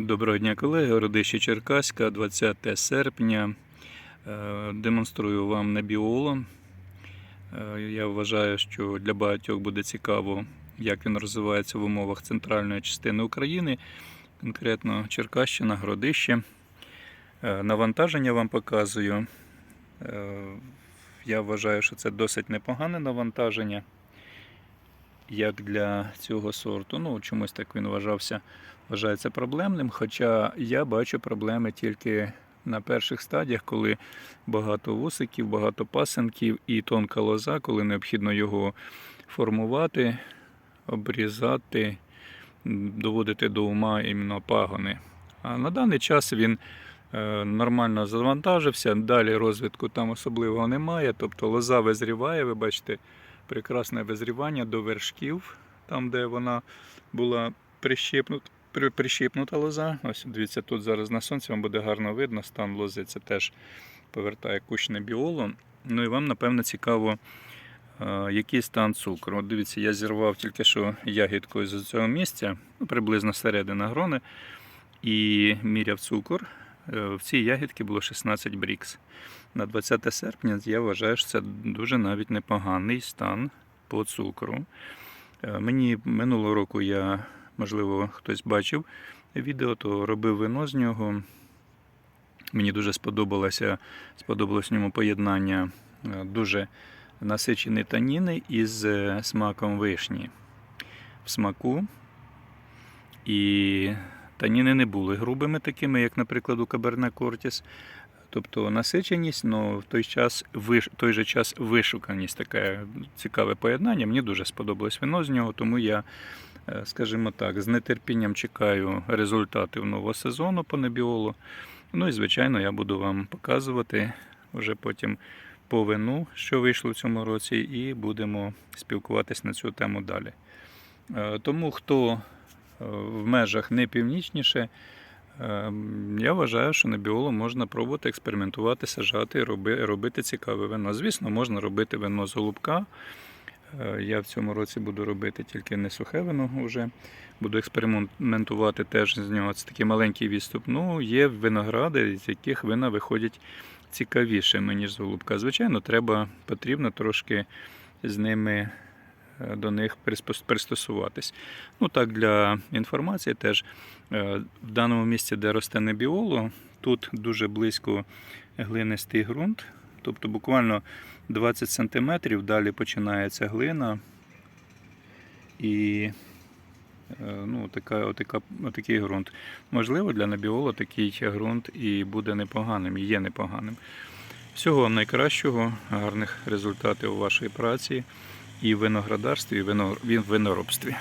Доброго дня, колеги. Городище Черкаська, 20 серпня. Е, Демонструю вам небіоло. Е, Я вважаю, що для багатьох буде цікаво, як він розвивається в умовах центральної частини України, конкретно Черкащина, Городище. Е, Навантаження вам показую. Я вважаю, що це досить непогане навантаження. Як для цього сорту. Ну, чомусь так він вважався вважається проблемним. Хоча я бачу проблеми тільки на перших стадіях, коли багато вусиків, багато пасенків і тонка лоза, коли необхідно його формувати, обрізати, доводити до ума іменно пагони. А на даний час він е, нормально завантажився, далі розвитку там особливого немає. Тобто лоза визріває, ви бачите, прекрасне визрівання до вершків, там, де вона була прищепнута при- прищіпнута лоза. Ось дивіться, тут зараз на сонці вам буде гарно видно, стан лози це теж повертає кущне біоло. Ну і вам, напевно, цікаво, е, який стан цукру. От дивіться, я зірвав тільки що ягідкою з цього місця, ну, приблизно середина грони, і міряв цукор. Е, В цій ягідці було 16 брікс. На 20 серпня я вважаю, що це дуже навіть непоганий стан по цукру. Е, Мені минулого року я можливо, хтось бачив відео, то робив вино з нього. Мені дуже сподобалося, сподобалось в ньому поєднання е, дуже насичені таніни із смаком вишні в смаку. І таніни не були грубими такими, як, наприклад, у Каберне Кортіс. Тобто насиченість, але в той час виш- той же час вишуканість, таке цікаве поєднання. Мені дуже сподобалось вино з нього, тому я Е, скажімо так, з нетерпінням чекаю результатів нового сезону по небіолу. Ну і, звичайно, я буду вам показувати вже потім по вину, що вийшло в цьому році, і будемо спілкуватись на цю тему далі. Е, Тому, хто в межах не північніше, е, я вважаю, що на біолу можна пробувати експериментувати, сажати, роби- робити цікаве вино. Звісно, можна робити вино з голубка. Е, Я в цьому році буду робити тільки не сухе вино вже. Буду експериментувати теж з нього. Це такий маленький відступ. Ну, є виногради, з яких вина виходять цікавішими, ніж з голубка. Звичайно, треба, потрібно трошки з ними до них пристосуватись. Ну так, для інформації теж е, в даному місці, де росте небіоло, тут дуже близько глинистий ґрунт. Тобто буквально 20 см, далі починається глина. І е, ну, така, отака, отакий ґрунт. Можливо, для набіолу такий ґрунт і буде непоганим, і є непоганим. Всього вам найкращого, гарних результатів у вашій праці і в виноградарстві, і в виноробстві.